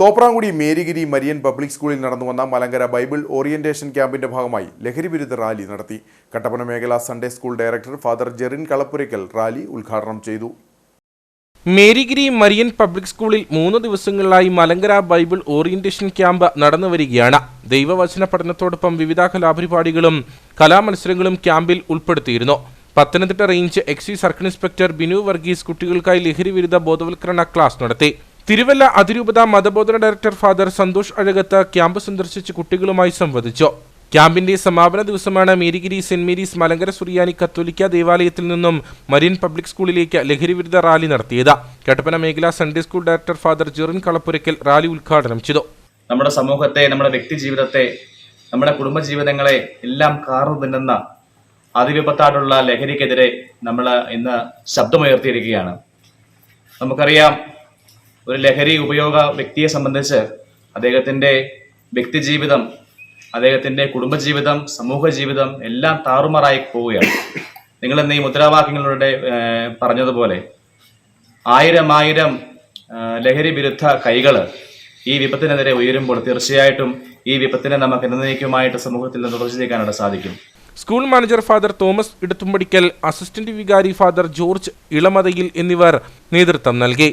Thopramkudy Marygiri Marian public സ്കൂളിൽ നടന്നു വന്ന മലങ്കര ബൈബിൾ ഓറിയന്റേഷൻ ക്യാമ്പിന്റെ ഭാഗമായി ലഹരി വിരുദ്ധ റാലി നടത്തി. കട്ടപ്പന മേഖല Sunday school director father Jerin Kalappurakkal rally ഉദ്ഘാടനം ചെയ്തു. മേരിഗിരി മരിയൻ പബ്ലിക് സ്കൂളിൽ മൂന്ന് ദിവസങ്ങളിലായി മലങ്കര ബൈബിൾ ഓറിയന്റേഷൻ ക്യാമ്പ് നടന്നു വരികയാണ്. ദൈവവചന പഠനത്തോടൊപ്പം വിവിധ കലാപരിപാടികളും കലാമത്സരങ്ങളും ക്യാമ്പിൽ ഉൾപ്പെടുത്തിയിരുന്നു. Pathanamthitta range excise circle inspector Binu Varghese കുട്ടികൾക്കായി ലഹരി വിരുദ്ധ ബോധവൽക്കരണ ക്ലാസ് നടത്തി. തിരുവല്ല അതിരൂപത മതബോധന director father Santhosh Azhakath camp സന്ദർശിച്ച് കുട്ടികളുമായി സംവദിച്ചു. ക്യാമ്പിന്റെ സമാപന ദിവസമാണ് മേരിഗിരി സെന്റ് മേരീസ് മലങ്കര സുറിയാനി കത്തോലിക്ക ദേവാലയത്തിൽ നിന്നും മരിയൻ പബ്ലിക് സ്കൂളിലേക്ക് ലഹരിവിരുദ്ധ റാലി നടത്തിയത്. കട്ടപ്പന മേഖല Sunday school director father Jerin Kalappurakkal rally ഉദ്ഘാടനം ചെയ്തു. നമ്മുടെ സമൂഹത്തെ നമ്മുടെ വ്യക്തി ജീവിതത്തെ നമ്മുടെ കുടുംബജീവിതങ്ങളെ എല്ലാം കാർന്നു തിന്നുന്ന അതിവിപത്തായിട്ടുള്ള ലഹരിക്കെതിരെ നമ്മൾ ഇന്ന് ശബ്ദമുയർത്തിയിരിക്കുകയാണ്. നമുക്കറിയാം ഒരു ലഹരി ഉപയോഗ വ്യക്തിയെ സംബന്ധിച്ച് അദ്ദേഹത്തിന്റെ വ്യക്തിജീവിതം അദ്ദേഹത്തിന്റെ കുടുംബജീവിതം സമൂഹ ജീവിതം എല്ലാം താറുമാറായി പോവുകയാണ്. നിങ്ങൾ ഇന്ന് ഈ മുദ്രാവാക്യങ്ങളുടെ പറഞ്ഞതുപോലെ ആയിരം ആയിരം ലഹരി വിരുദ്ധ കൈകൾ ഈ വിപത്തിനെതിരെ ഉയരുമ്പോൾ തീർച്ചയായിട്ടും ഈ വിപത്തിനെ നമുക്ക് എന്നേക്കുമായിട്ട് സമൂഹത്തിൽ നിന്ന് തുടച്ചു നീക്കാനായിട്ട് സാധിക്കും. School manager father Thomas Idathumpadikkal assistant വികാരി ഫാദർ ജോർജ് ഇളമതയിൽ എന്നിവർ നേതൃത്വം നൽകി.